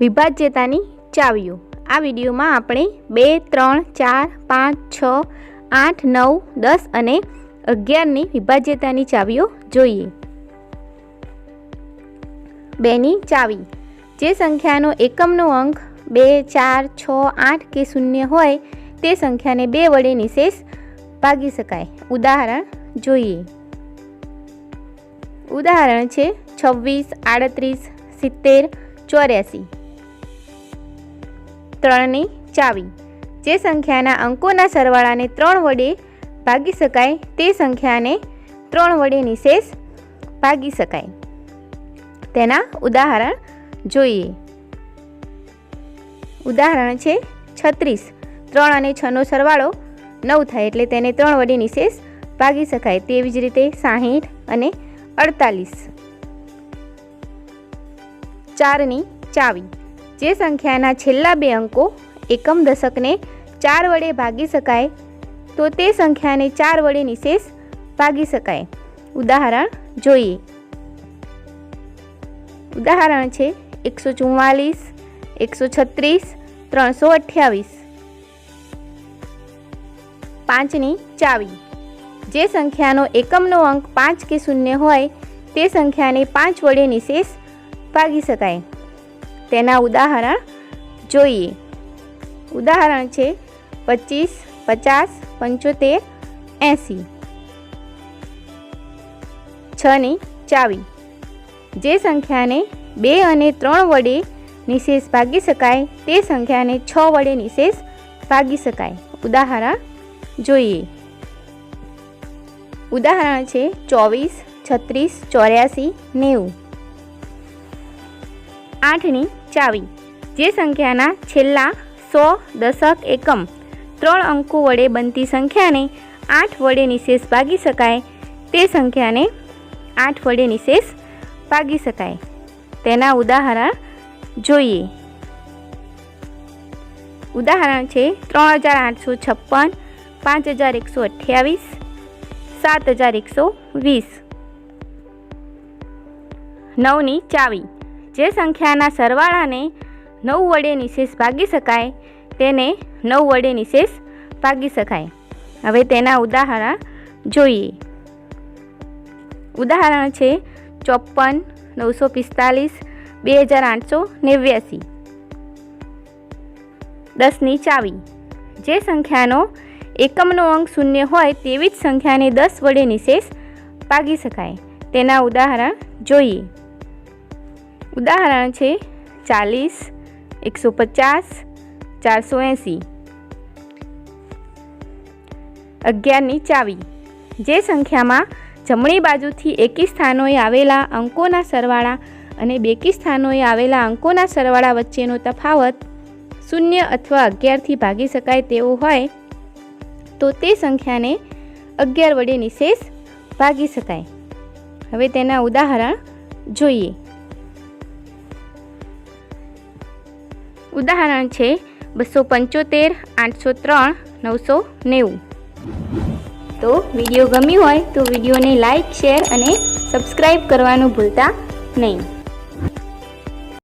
વિભાજ્યતાની ચાવીઓ. આ વિડીયોમાં આપણે બે, ત્રણ, ચાર, પાંચ, છ, આઠ, નવ, દસ અને અગિયારની વિભાજ્યતાની ચાવીઓ જોઈએ. બેની ચાવી. જે સંખ્યાનો એકમનો અંક બે, ચાર, છ, આઠ કે શૂન્ય હોય, તે સંખ્યાને બે વડે નિશેષ ભાગી શકાય. ઉદાહરણ જોઈએ. ઉદાહરણ છે છવ્વીસ, આડત્રીસ, સિત્તેર, ચોર્યાસી. ત્રણની ચાવી. જે સંખ્યાના અંકોના સરવાળાને ત્રણ વડે ભાગી શકાય, તે સંખ્યાને ત્રણ વડે નિશેષ ભાગી શકાય. તેના ઉદાહરણ જોઈએ. ઉદાહરણ છે છત્રીસ. ત્રણ અને છનો સરવાળો નવ થાય એટલે તેને ત્રણ વડે નિશેષ ભાગી શકાય. તેવી જ રીતે સાહીઠ અને અડતાલીસ. ચારની ચાવી. જે સંખ્યાના છેલ્લા બે અંકો એકમ દશકને ચાર વડે ભાગી શકાય, તો તે સંખ્યાને ચાર વડે નિશેષ ભાગી શકાય. ઉદાહરણ જોઈએ. ઉદાહરણ છે, એકસો ચુમ્માલીસ એકસો છત્રીસ, ત્રણસો અઠ્યાવીસ. પાંચની ચાવી. જે સંખ્યાનો એકમનો અંક પાંચ કે શૂન્ય હોય, તે સંખ્યાને પાંચ વડે નિશેષ ભાગી શકાય. તેના ઉદાહરણ જોઈએ. ઉદાહરણ છે પચીસ, પચાસ, પંચોતેર, એંસી. છની ચાવી. જે સંખ્યાને બે અને ત્રણ વડે નિશેષ ભાગી શકાય, તે સંખ્યાને છ વડે નિશેષ ભાગી શકાય. ઉદાહરણ જોઈએ. ઉદાહરણ છે ચોવીસ, છત્રીસ, ચોર્યાસી, નેવું. આઠની ચાવી જે સંખ્યાના છેલ્લા સો દશક એકમ ત્રણ અંકો વડે બનતી સંખ્યાને આઠ વડે નિશેષ ભાગી શકાય. તે સંખ્યાને આઠ વડે નિશેષ ભાગી શકાય. તેના ઉદાહરણ જોઈએ. ઉદાહરણ છે, ત્રણ હજાર આઠસો છપ્પન, પાંચ હજાર એકસો અઠ્યાવીસ, સાત હજાર એકસો વીસ. નવની ચાવી. જે સંખ્યાના સરવાળાને નવ વડે નિશેષ ભાગી શકાય, તેને નવ વડે નિશેષ ભાગી શકાય. હવે તેના ઉદાહરણ જોઈએ. ઉદાહરણ છે ચોપન નવસો પિસ્તાલીસ, બે હજાર આઠસો નેવ્યાસી. દસની ચાવી. જે સંખ્યાનો એકમનો અંક શૂન્ય હોય તેવી જ સંખ્યાને દસ વડે નિશેષ ભાગી શકાય. તેના ઉદાહરણ જોઈએ. ઉદાહરણ છે ચાલીસ, એકસો પચાસ, ચારસો એંસી. અગિયારની ચાવી. જે સંખ્યામાં જમણી બાજુથી એકી સ્થાનોએ આવેલા અંકોના સરવાળા અને બેકી સ્થાનોએ આવેલા અંકોના સરવાળા વચ્ચેનો તફાવત શૂન્ય અથવા અગિયારથી ભાગી શકાય તેવો હોય, તો તે સંખ્યાને અગિયાર વડે નિશેષ ભાગી શકાય. હવે તેના ઉદાહરણ જોઈએ. ઉદાહરણ છે બસો પંચોતેર, આઠસો ત્રણ, નવસો નેવું. તો વીડિયો ગમ્યું હોય તો વિડીયોને લાઇક શેર અને સબસ્ક્રાઈબ કરવાનું ભૂલતા નહીં.